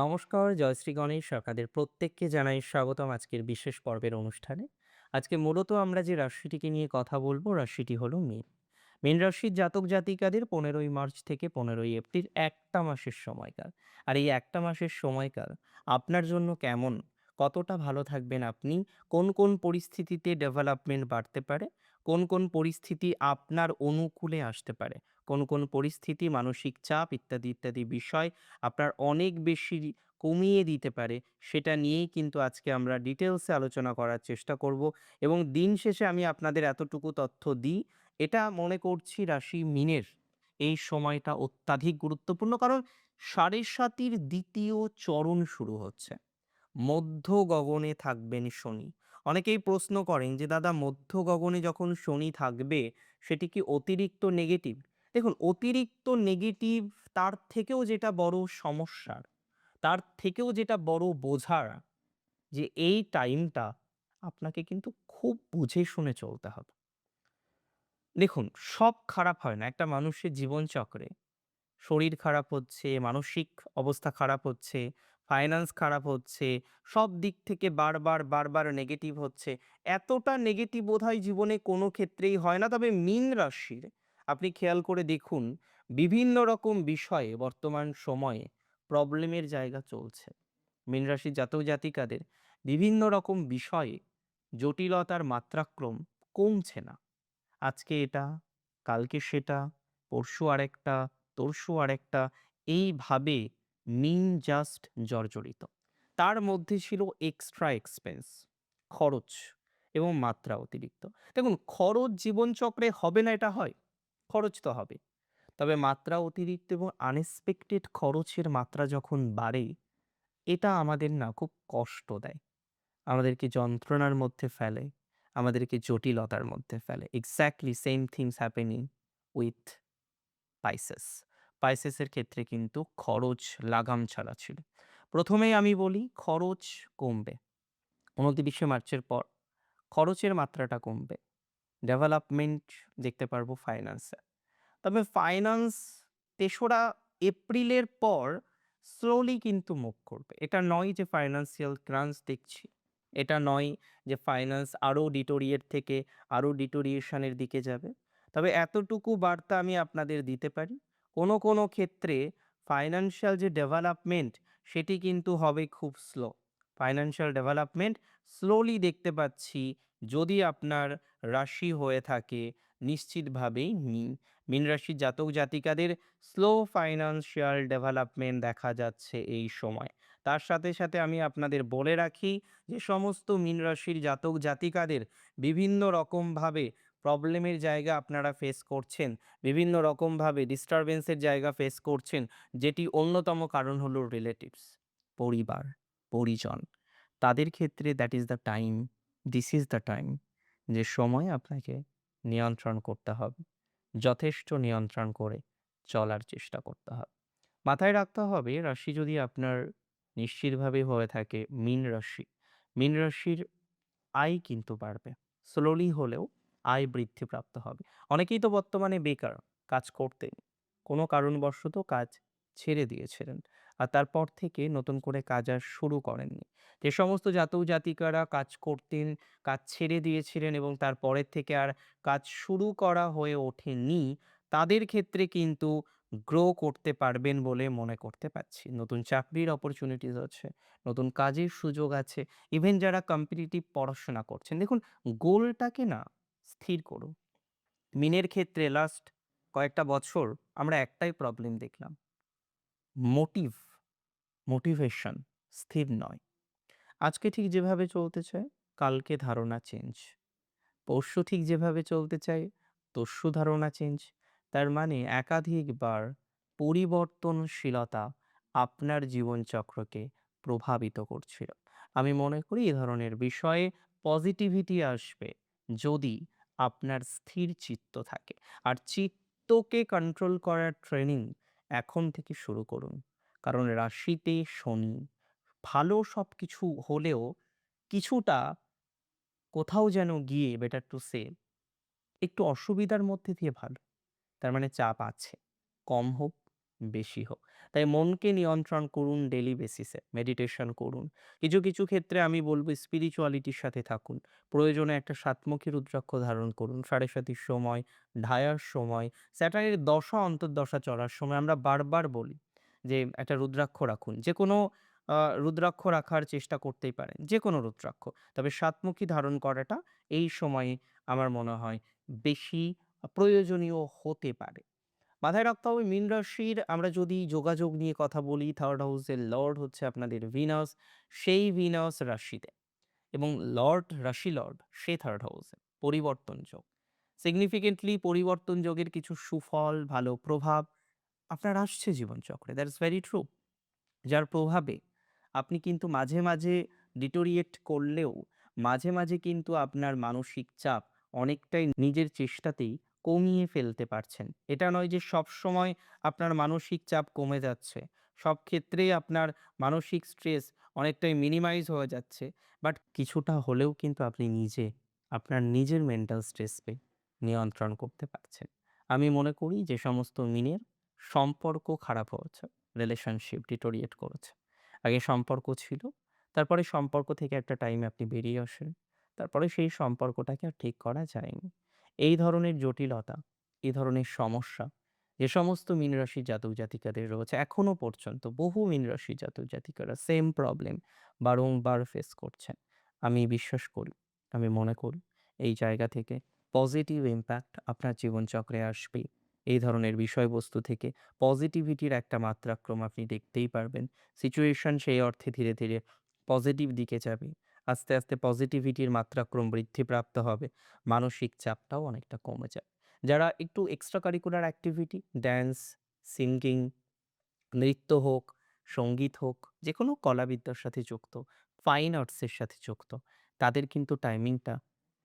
নমস্কার, জয়শ্রী গণেশ আপনাদের প্রত্যেককে জানাই স্বাগতম আজকের বিশেষ পর্বের অনুষ্ঠানে। আজকে মূলত আমরা যে রাশিটিকে নিয়ে কথা বলব রাশিটি হলো মীন। মীন রাশির জাতক জাতিকাদের ১৫ই মার্চ থেকে ১৫ই এপ্রিল একটা মাসের সময়কাল। আর এই একটা মাসের সময়কাল আপনার জন্য কেমন? কতটা ভালো থাকবেন আপনি? কোন, কোন পরিস্থিতিতে ডেভেলপমেন্ট বাড়তে পারে? কোন, কোন পরিস্থিতি আপনার অনুকূলে আসতে পারে? কোন, কোন পরিস্থিতি মানসিক চাপ ইত্যাদি, ইত্যাদি বিষয় আপনার অনেক বেশি কমিয়ে দিতে পারে? সেটা নিয়েই কিন্তু আজকে আমরা ডিটেলসে আলোচনা করার চেষ্টা করব এবং দিন শেষে আমি আপনাদের এতটুকু তথ্য দিই, এটা মনে করছি রাশি মিনের এই সময়টা অত্যাধিক গুরুত্বপূর্ণ কারণ সাড়ে সাতির দ্বিতীয় চরণ শুরু হচ্ছে। মধ্য গগনে থাকবেন শনি। অনেকেই প্রশ্ন করেন যে দাদা মধ্য গগনে যখন শনি থাকবে সেটি কি অতিরিক্ত নেগেটিভ? দেখুন অতিরিক্ত নেগেটিভ তার থেকেও যেটা বড় সমস্যার, তার থেকেও যেটা বড় বোঝার যে এই টাইমটা আপনাকে কিন্তু খুব বুঝে শুনে চলতে হবে। দেখুন সব খারাপ হয় না। একটা মানুষের জীবনচক্রে শরীর খারাপ হচ্ছে, মানসিক অবস্থা খারাপ হচ্ছে, ফাইন্যান্স খারাপ হচ্ছে, সব দিক থেকে বারবার, বারবার নেগেটিভ হচ্ছে। এতটা নেগেটিভ বোধহয় জীবনে কোনো ক্ষেত্রেই হয় না। তবে মীন রাশির আপনি খেয়াল করে দেখুন বিভিন্ন রকম বিষয়ে বর্তমান সময়ে প্রবলেমের জায়গা চলছে। মীন রাশির জাতক জাতিকাদের বিভিন্ন রকম বিষয়ে জটিলতার মাত্রাক্রম কমছে না। আজকে এটা, কালকে সেটা, পরশু আরেকটা, তরশু আরেকটা এইভাবে মিন জাস্ট জর্জরিত। তার মধ্যে ছিল এক্সট্রা এক্সপেন্স খরচ এবং মাত্রা অতিরিক্ত। দেখুন খরচ জীবনচক্রে হবে না এটা হয়? খরচ তো হবে। তবে মাত্রা অতিরিক্ত এবং আনএক্সপেক্টেড খরচের মাত্রা যখন বাড়ে, এটা আমাদের না খুব কষ্ট দেয়। আমাদেরকে যন্ত্রণার মধ্যে ফেলে, আমাদেরকে জটিলতার মধ্যে ফেলে। Exactly same things happening with Pisces. পাইসেসের ক্ষেত্রে কিন্তু খরচ লাগাম ছাড়া ছিল। প্রথমেই আমি বলি খরচ কমবে। ২৯শে মার্চের পর খরচের মাত্রাটা কমবে। ডেভেলপমেন্ট দেখতে পারব ফাইন্যান্সে। তবে ফাইন্যান্স তেসরা এপ্রিলের পর স্লোলি কিন্তু মুভ করবে। এটা নয় যে ফাইন্যান্সিয়াল ক্রাঞ্চ দেখছি। এটা নয় যে ফাইন্যান্স আরও ডিটোরিয়েট থেকে আরও ডিটোরিয়েশন এর দিকে যাবে। তবে এতটুকু বার্তা আমি আপনাদের দিতে পারি। কোনো, কোনো ক্ষেত্রে ফাইন্যান্সিয়াল যে ডেভেলপমেন্ট সেটি কিন্তু হবে খুব স্লো। ফাইন্যান্সিয়াল ডেভেলপমেন্ট স্লোলি দেখতে পাচ্ছি যদি আপনার রাশি হয়ে থাকে নিশ্চিতভাবেই মীন। মীন রাশির জাতক জাতিকাদের স্লো ফাইন্যান্সিয়াল ডেভেলপমেন্ট দেখা যাচ্ছে এই সময়। তার সাথে, সাথে আমি আপনাদের বলে রাখি যে সমস্ত মীন রাশির জাতক জাতিকাদের বিভিন্ন রকমভাবে প্রবলেমের জায়গা আপনারা ফেস করছেন, বিভিন্ন রকমভাবে ডিস্টার্বেন্স এর জায়গা ফেস করছেন, যেটি অন্যতম কারণ হলো রিলেটিভস, পরিবার, পরিজন। তাদের ক্ষেত্রে that is the time, this is the time যে সময় আপনাকে নিয়ন্ত্রণ করতে হবে। যথেষ্ট নিয়ন্ত্রণ করে চলার চেষ্টা করতে হবে। মাথায় রাখতে হবে রাশি যদি আপনার নিশ্চিতভাবে হয়ে থাকে মিন রাশি, মিন রাশির আয় কিন্তু বাড়বে। স্লোলি হলেও আয় বৃদ্ধি প্রাপ্ত হবে। অনেকেই তো বর্তমানে বেকার, কাজ করতেন। কোনো কারণবশত কাজ ছেড়ে দিয়েছিলেন। আর তারপর থেকে নতুন করে কাজ আর শুরু করেননি। যে সমস্ত জাতক জাতিকারা কাজ করতেন, কাজ ছেড়ে দিয়েছিলেন এবং তারপরের থেকে আর কাজ শুরু করা হয়ে ওঠেনি, তাদের ক্ষেত্রে কিন্তু গ্রো করতে পারবেন বলে মনে করতে পারছি। নতুন চাকরির অপরচুনিটিস আছে, নতুন কাজের সুযোগ আছে। ইভেন যারা কম্পিটিটিভ পড়াশোনা করছেন, দেখুন গোলটাকে না স্থির করুন। মিনের ক্ষেত্রে লাস্ট কয়েকটা বছর আমরা একটাই প্রবলেম দেখলাম। মোটিভ, মোটিভেশন স্থির নয়। আজকে ঠিক যেভাবে চলতে চায়, কালকে ধারণা চেঞ্জ। পরশু ঠিক যেভাবে চলতে চায়, তরশু ধারণা চেঞ্জ। তার মানে একাধিকবার পরিবর্তনশীলতা আপনার জীবনচক্রকে প্রভাবিত করছিল। আমি মনে করি এ ধরনের বিষয়ে পজিটিভিটি আসবে যদি আপনার স্থির চিত্ত থাকে। আর চিত্তকে কন্ট্রোল করার ট্রেনিং এখন থেকে শুরু করুন। কারণ রাশিতে শনি, ভালো সব কিছু হলেও কিছুটা কোথাও যেন গিয়ে বেটার টু সে একটু অসুবিধার মধ্যে দিয়ে ভালো। তার মানে চাপ আছে। কম হোক, বেশি হোক। তাই মনকে নিয়ন্ত্রণ করুন ডেলি বেসিসে, মেডিটেশন করুন। কিছু, কিছু ক্ষেত্রে আমি বলব স্পিরিচুয়ালিটির সাথে থাকুন। প্রয়োজনে একটা সাতমুখী রুদ্রাক্ষ ধারণ করুন। সাড়ে সাতির সময়, ঢায়ার সময়, স্যাটার্নের দশা অন্তর্দশা চলার সময় আমরা বারবার বলি যে একটা রুদ্রাক্ষ রাখুন। যেকোনো আ রুদ্রাক্ষ রাখার চেষ্টা করতেই পারেন। যেকোনো রুদ্রাক্ষ। তবে সাতমুখী ধারণ করাটা এই সময়ে আমার মনে হয় বেশি প্রয়োজনীয় হতে পারে। মাথায় রাখতে হবে মীন রাশির আমরা যদি যোগাযোগ নিয়ে কথা বলি, থার্ড হাউসের লর্ড হচ্ছে আপনাদের ভিনাস। সেই ভিনাস রাশিতে এবং লর্ড, রাশি লর্ড সে থার্ড হাউসে। পরিবর্তন যোগ। সিগনিফিকেন্টলি পরিবর্তন যোগের কিছু সুফল, ভালো প্রভাব আপনার আসছে জীবনচক্রে। That is very true. যার প্রভাবে আপনি কিন্তু মাঝে, মাঝে ডিটোরিয়েট করলেও মাঝে, মাঝে কিন্তু আপনার মানসিক চাপ অনেকটাই নিজের চেষ্টাতেই কমিয়ে ফেলতে পারছেন। এটা নয় যে সবসময় আপনার মানসিক চাপ কমে যাচ্ছে। সব ক্ষেত্রেই আপনার মানসিক স্ট্রেস অনেকটাই মিনিমাইজ হয়ে যাচ্ছে। বাট কিছুটা হলেও কিন্তু আপনি নিজে আপনার নিজের মেন্টাল স্ট্রেসকে নিয়ন্ত্রণ করতে পারছেন। আমি মনে করি যে সমস্ত মীনের সম্পর্ক খারাপ হয়েছে, রিলেশনশিপ ডিটোরিয়েট করেছে। আগে সম্পর্ক ছিল, তারপরে সম্পর্ক থেকে একটা টাইমে আপনি বেরিয়ে আসেন। তারপরে সেই সম্পর্কটাকে আর ঠিক করা যায়নি। এই ধরনের জটিলতা, এই ধরনের সমস্যা যে সমস্ত মীন রাশির জাতক-জাতিকাদের রয়েছে এখনও পর্যন্ত বহু মীন রাশির জাতক-জাতিকারা সেম প্রবলেম বারংবার ফেস করছেন। আমি বিশ্বাস করি, আমি মনে করি এই জায়গা থেকে পজিটিভ ইমপ্যাক্ট আপনার জীবনচক্রে আসবেই। এই ধরনের বিষয়বস্তু থেকে পজিটিভিটির একটা মাত্রাক্রম আপনি দেখতেই পারবেন। সিচুয়েশন সেই অর্থে ধীরে, ধীরে পজিটিভ দিকে যাবে। আস্তে, আস্তে পজিটিভিটির মাত্রাক্রম বৃদ্ধিপ্রাপ্ত হবে। মানসিক চাপটাও অনেকটা কমে যাবে। যারা একটু extra curricular activity dance, singing, নৃত্য হোক, সংগীত হোক, যে কোনো কলাবিদ্যার সাথে যুক্ত, ফাইন আর্টসের সাথে যুক্ত, তাদের কিন্তু টাইমিংটা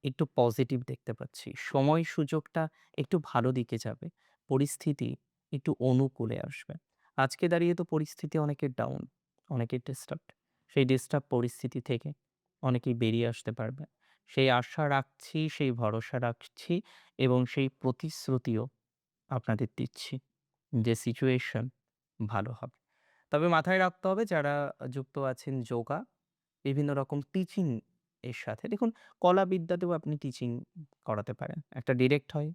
একটু পজিটিভ দেখতে পাচ্ছি। সময় সুযোগটা একটু ভালো দিকে যাবে। পরিস্থিতি একটু অনুকূলে আসবে। আজকে দাঁড়িয়ে তো পরিস্থিতি অনেকের ডাউন, অনেকের ডিস্টার্ব সেই ডিস্টার্ব পরিস্থিতি থেকে অনেকেই বেরিয়ে আসতে পারবে। সেই আশা রাখছি, সেই ভরসা রাখছি এবং সেই প্রতিশ্রুতিও আপনাদের দিচ্ছি যে সিচুয়েশন ভালো হবে। তবে মাথায় রাখতে হবে যারা যুক্ত আছেন যোগা, বিভিন্ন রকম টিচিং এর সাথে দেখুন কলা বিদ্যাতেও আপনি টিচিং করাতে পারেন। একটা ডিরেক্ট হয়,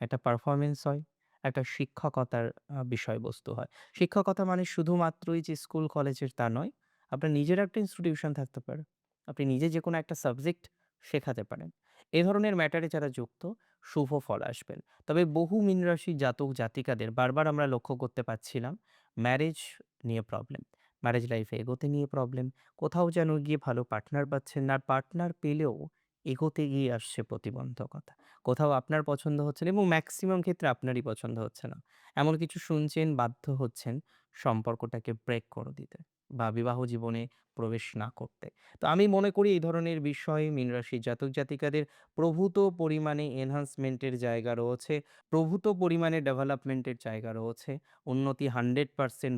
একটা পারফরমেন্স হয়, একটা শিক্ষকতার বিষয়বস্তু হয়। শিক্ষকতা মানে শুধুমাত্রই যে স্কুল, কলেজের তা নয়। আপনার নিজের একটা ইনস্টিটিউশন থাকতে পারে। আপনি নিজে যেকোনো একটা সাবজেক্ট শেখাতে পারেন। এ ধরনের ম্যাটারে যারা যুক্ত, শুভ ফল আসবেন। তবে বহু মীন রাশির জাতক-জাতিকাদের বারবার আমরা লক্ষ্য করতে পারছিলাম ম্যারেজ নিয়ে প্রবলেম। ম্যারেজ লাইফে এগোতে নিয়ে প্রবলেম। কোথাও যেন গিয়ে ভালো পার্টনার পাচ্ছেন না। পার্টনার পেলেও এগোতে গিয়ে আসছে প্রতিবন্ধকতা। কোথাও আপনার পছন্দ হচ্ছে না এবং ম্যাক্সিমাম ক্ষেত্রে আপনারই পছন্দ হচ্ছে না। এমন কিছু শুনছেন, বাধ্য হচ্ছেন সম্পর্কটাকে ব্রেক করে দিতে বা বিবাহ জীবনে প্রবেশ না করতে। তো আমি মনে করি এই ধরনের বিষয়ে মীন রাশির জাতক-জাতিকাদের প্রভূত পরিমাণে এনহান্সমেন্টের জায়গা রয়েছে, প্রভূত পরিমাণে ডেভেলপমেন্টের জায়গা রয়েছে। উন্নতি 100%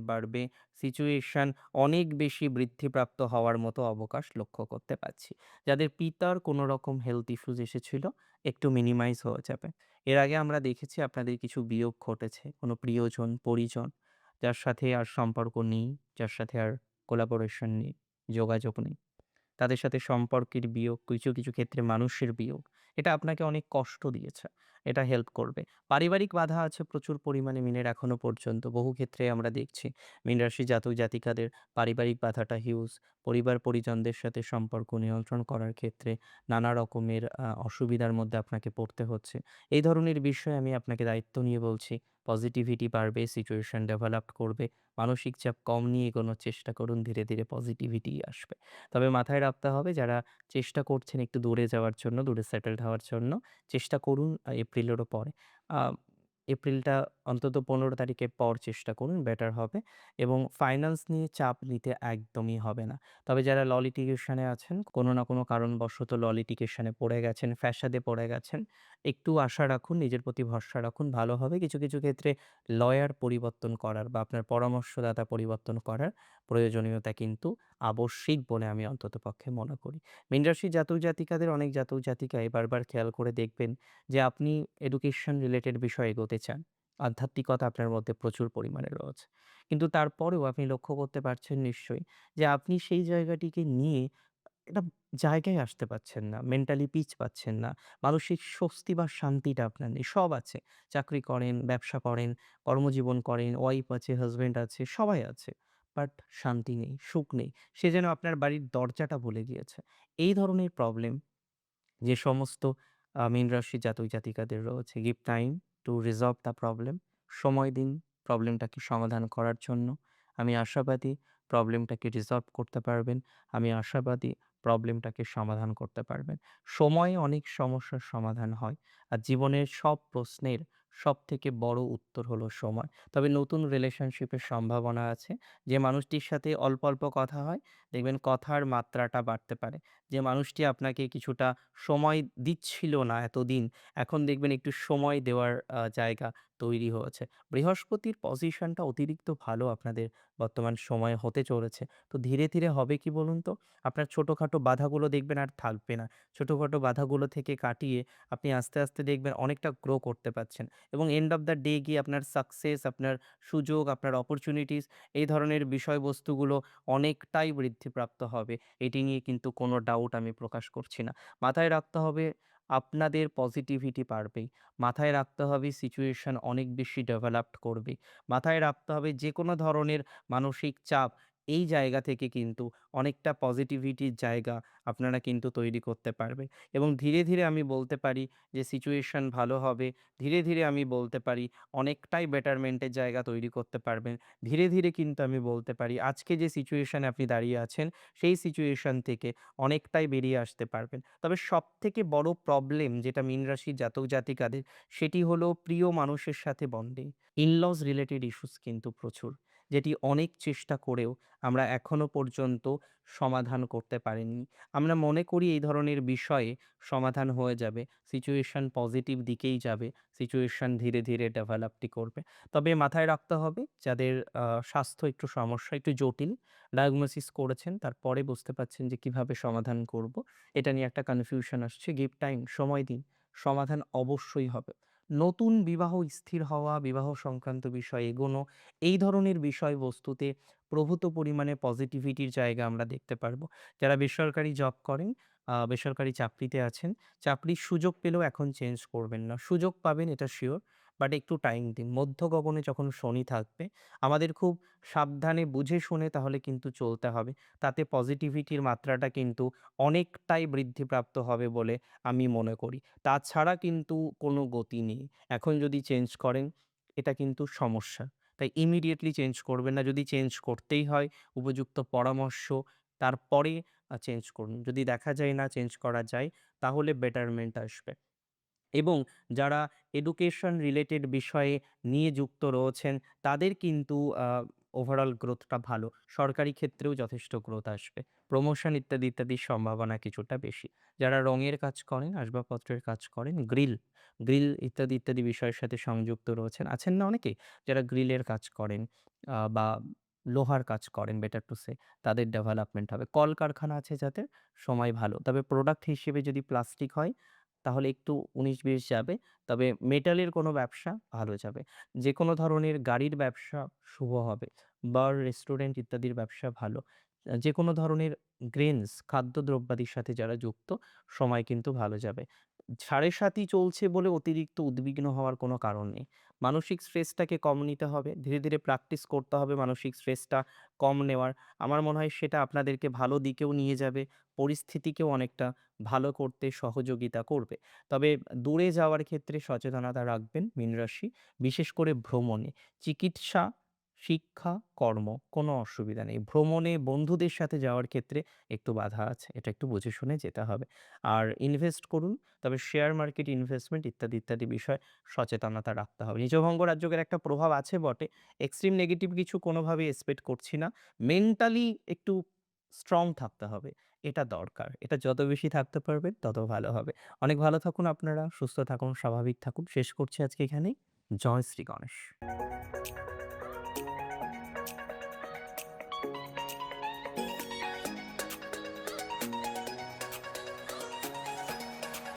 বাড়বে। সিচুয়েশন অনেক বেশি বৃদ্ধিপ্রাপ্ত হওয়ার মতো অবকাশ লক্ষ্য করতে পারছি। যাদের পিতার কোনো রকম হেলথ ইস্যুজ এসেছিল একটু মিনিমাইজ হয়ে যাবে। এর আগে আমরা দেখেছি আপনাদের কিছু বিয়োগ ঘটেছে। কোনো প্রিয়জন, পরিজন যার সাথে আর সম্পর্ক নেই, যার সাথে আর কোলাবোরেশন নেই, যোগাযোগ নেই। তাদের সাথে সম্পর্কের বিয়োগ, কিছু, কিছু ক্ষেত্রে মানুষের বিয়োগ। এটা আপনাকে অনেক কষ্ট দিয়েছে। এটা হেল্প করবে। পারিবারিক বাধা আছে প্রচুর পরিমাণে মিনের এখনও পর্যন্ত। বহু ক্ষেত্রে আমরা দেখছি মীন রাশির জাতক-জাতিকাদের পারিবারিক বাধাটা হিউজ। পরিবার-পরিজনদের সাথে সম্পর্ক নিয়ন্ত্রণ করার ক্ষেত্রে নানা রকমের অসুবিধার মধ্যে আপনাকে পড়তে হচ্ছে। এই ধরনের বিষয়ে আমি আপনাকে দায়িত্ব নিয়ে বলছি, পজিটিভিটি বাড়বে, সিচুয়েশন ডেভেলপ করবে। মানসিক চাপ কম নিয়ে এগোনোর চেষ্টা করুন। ধীরে, ধীরে পজিটিভিটি আসবে। তবে মাথায় রাখতে হবে যারা চেষ্টা করছেন একটু দূরে যাওয়ার জন্য, দূরে সেটেলড হওয়ার জন্য, চেষ্টা করুন আ এপ্রিলেরও পরে। এপ্রিলটা অন্তত ১৫ তারিখের পর চেষ্টা করুন, বেটার হবে এবং ফাইন্যান্স নিয়ে চাপ নিতে একদমই হবে না। তবে যারা ল লিটিগেশন আছেন, কোনো না কোনো কারণবশত ল লিটিগেশন পড়ে গেছেন, ফ্যাসাদে পড়ে গেছেন, একটু আশা রাখুন, নিজের প্রতি ভরসা রাখুন, ভালো হবে। কিছু, কিছু ক্ষেত্রে লয়ার পরিবর্তন করার বা আপনার পরামর্শদাতা পরিবর্তন করার প্রয়োজনীয়তা কিন্তু আবশ্যিক বলে আমি অন্ততপক্ষে মনে করি। মীন রাশির জাতক-জাতিকাদের অনেক জাতক-জাতিকাই বারবার খেয়াল করে দেখবেন যে আপনি এডুকেশন রিলেটেড বিষয়ে এগোতে চান। আধ্যাত্মিকতা আপনার মধ্যে প্রচুর পরিমাণে রয়েছে। কিন্তু তারপরেও আপনি লক্ষ্য করতে পারছেন নিশ্চয়ই যে আপনি সেই জায়গাটিকে নিয়ে একটা জায়গায় আসতে পারছেন না। মেন্টালি পিচ পাচ্ছেন না। মানসিক স্বস্তি বা শান্তিটা আপনার নেই। সব আছে। চাকরি করেন, ব্যবসা করেন, কর্মজীবন করেন, ওয়াইফ আছে, হাসব্যান্ড আছে, সবাই আছে। বাট শান্তি নেই, সুখ নেই। সে যেন আপনার বাড়ির দরজাটা বলে গিয়েছে। এই ধরনের প্রবলেম যে সমস্ত আ মীন রাশির জাতক জাতিকাদের রয়েছে, give time to resolve the problem সময় দিন প্রবলেমটাকে সমাধান করার জন্য। আমি আশাবাদী প্রবলেমটাকে রিজলভ করতে পারবেন। আমি আশাবাদী প্রবলেমটাকে সমাধান করতে পারবেন। সময়ে অনেক সমস্যার সমাধান হয়। আর জীবনের সব প্রশ্নের সবথেকে বড় উত্তর হলো সময়। তবে নতুন রিলেশনশিপের সম্ভাবনা আছে। যে মানুষটির সাথে অল্প, অল্প কথা হয়, দেখবেন কথার মাত্রাটা বাড়তে পারে। যে মানুষটি আপনাকে কিছুটা সময় দিচ্ছিল না এতদিন, এখন দেখবেন একটু সময় দেওয়ার জায়গা তৈরি হয়েছে। বৃহস্পতির পজিশনটা অতিরিক্ত ভালো আপনাদের বর্তমান সময়ে হতে চলেছে। তো ধীরে, ধীরে হবে কি বলুন তো? আপনার ছোটখাটো বাধাগুলো দেখবেন আর থাকবে না। ছোটখাটো বাধাগুলো থেকে কাটিয়ে আপনি আস্তে, আস্তে দেখবেন অনেকটা গ্রো করতে পারছেন এবং এন্ড অফ দ্য ডে গিয়ে আপনার সাকসেস, আপনার সুযোগ, আপনার অপরচুনিটিস এই ধরনের বিষয়বস্তুগুলো অনেকটাই বৃদ্ধিপ্রাপ্ত হবে। এটি নিয়ে কিন্তু কোনো ডাউট আমি প্রকাশ করছি না। মাথায় রাখতে হবে আপনাদের পজিটিভিটি বাড়বেই। মাথায় রাখতে হবে সিচুয়েশন অনেক বেশি ডেভেলপড করবে। মাথায় রাখতে হবে যে কোনো ধরনের মানসিক চাপ এই জায়গা থেকে কিন্তু অনেকটা পজিটিভিটির জায়গা আপনারা কিন্তু তৈরি করতে পারবে এবং ধীরে, ধীরে আমি বলতে পারি যে সিচুয়েশন ভালো হবে। ধীরে, ধীরে আমি বলতে পারি অনেকটাই বেটারমেন্টের জায়গা তৈরি করতে পারবেন। ধীরে, ধীরে কিন্তু আমি বলতে পারি আজকে যে সিচুয়েশনে আপনি দাঁড়িয়ে আছেন, সেই সিচুয়েশন থেকে অনেকটাই বেরিয়ে আসতে পারবেন। তবে সব থেকে বড় প্রবলেম যেটা মীন রাশির জাতক জাতিকাদের সেটি হলো প্রিয় মানুষের সাথে বন্ডিং। ইন-লজ রিলেটেড ইস্যুস কিন্তু প্রচুর। যেটি অনেক চেষ্টা করেও আমরা এখনও পর্যন্ত সমাধান করতে পারিনি। আমরা মনে করি এই ধরনের বিষয়ে সমাধান হয়ে যাবে। সিচুয়েশন পজিটিভ দিকেই যাবে। সিচুয়েশন ধীরে, ধীরে ডেভেলপটি করবে। তবে মাথায় রাখতে হবে যাদের স্বাস্থ্য একটু সমস্যা, একটু জটিল, ডায়াগনোসিস করেছেন তারপরে বুঝতে পারছেন যে কীভাবে সমাধান করব। এটা নিয়ে একটা কনফিউশন আসছে। গিভ টাইম, সময় দিন। সমাধান অবশ্যই হবে। নতুন বিবাহ স্থির হওয়া, বিবাহ সংক্রান্ত বিষয় এগোনো, এই ধরনের বিষয়বস্তুতে প্রভূত পরিমাণে পজিটিভিটির জায়গা আমরা দেখতে পারব যারা বেসরকারি জব করেন, বেসরকারি চাকরিতে আছেন, চাকরির সুযোগ পেলেও এখন চেঞ্জ করবেন না। সুযোগ পাবেন এটা সিওর, বাট একটু টাইম দিন। মধ্য গগনে যখন শনি থাকবে, আমাদের খুব সাবধানে বুঝে শুনে তাহলে কিন্তু চলতে হবে। তাতে পজিটিভিটির মাত্রাটা কিন্তু অনেকটাই বৃদ্ধিপ্রাপ্ত হবে বলে আমি মনে করি। তাছাড়া কিন্তু কোনো গতি নেই। এখন যদি চেঞ্জ করেন, এটা কিন্তু সমস্যা। তাই ইমিডিয়েটলি চেঞ্জ করবেন না। যদি চেঞ্জ করতেই হয়, উপযুক্ত পরামর্শ তারপরে চেঞ্জ করুন। যদি দেখা যায় না চেঞ্জ করা যায়, তাহলে বেটারমেন্ট আসবে। এবং যারা এডুকেশন রিলেটেড বিষয়ে নিয়ে যুক্ত রয়েছেন, তাদের কিন্তু ওভারঅল গ্রোথটা ভালো। সরকারি ক্ষেত্রেও যথেষ্ট গ্রোথ আসবে। প্রমোশন ইত্যাদি, ইত্যাদির সম্ভাবনা কিছুটা বেশি। যারা রঙের কাজ করেন, আসবাবপত্রের কাজ করেন, গ্রিল, গ্রিল ইত্যাদি, ইত্যাদি বিষয়ের সাথে সংযুক্ত রয়েছেন। আছেন না অনেকেই? যারা গ্রিলের কাজ করেন বা লোহার কাজ করেন বেটার টু সে তাদের ডেভেলপমেন্ট হবে। কলকারখানা আছে যাদের, সময় ভালো। তবে প্রোডাক্ট হিসেবে যদি প্লাস্টিক হয়, তাহলে একটু উনিশ বিশ যাবে। তবে মেটালের কোনো ব্যবসা ভালো যাবে। যে কোনো ধরনের গাড়ির ব্যবসা শুভ হবে। বার, রেস্টুরেন্ট ইত্যাদির ব্যবসা ভালো। যে কোনো ধরনের গ্রেনস, খাদ্যদ্রব্যাদির সাথে যারা যুক্ত, সময় কিন্তু ভালো যাবে। ৭.৫ই চলছে বলে অতিরিক্ত উদ্বিগ্ন হওয়ার কোনো কারণ নেই। মানসিক স্ট্রেসটাকে কম নিতে হবে। ধীরে, ধীরে প্র্যাকটিস করতে হবে মানসিক স্ট্রেসটা কম নেওয়ার। আমার মনে হয় সেটা আপনাদেরকে ভালো দিকেও নিয়ে যাবে। পরিস্থিতিকেও অনেকটা ভালো করতে সহযোগিতা করবে। তবে দূরে যাওয়ার ক্ষেত্রে সচেতনতা রাখবেন মীন রাশি। বিশেষ করে ভ্রমণে। চিকিৎসা, শিক্ষা, কর্ম কোনো অসুবিধা নেই। ভ্রমণে বন্ধুদের সাথে যাওয়ার ক্ষেত্রে একটু বাধা আছে। এটা একটু বুঝে শুনে যেতে হবে। আর ইনভেস্ট করুন। তবে শেয়ার মার্কেট ইনভেস্টমেন্ট ইত্যাদি, ইত্যাদি বিষয়ে সচেতনতা রাখতে হবে। নীচভঙ্গ রাজ্যের একটা প্রভাব আছে বটে। এক্সট্রিম নেগেটিভ কিছু কোনোভাবে এক্সপেক্ট করছি না। মেন্টালি একটু স্ট্রং থাকতে হবে। এটা দরকার। এটা যত বেশি থাকতে পারবেন তত ভালো হবে। অনেক ভালো থাকুন আপনারা, সুস্থ থাকুন, স্বাভাবিক থাকুন। শেষ করছি আজকে এখানেই। জয় শ্রী গণেশ।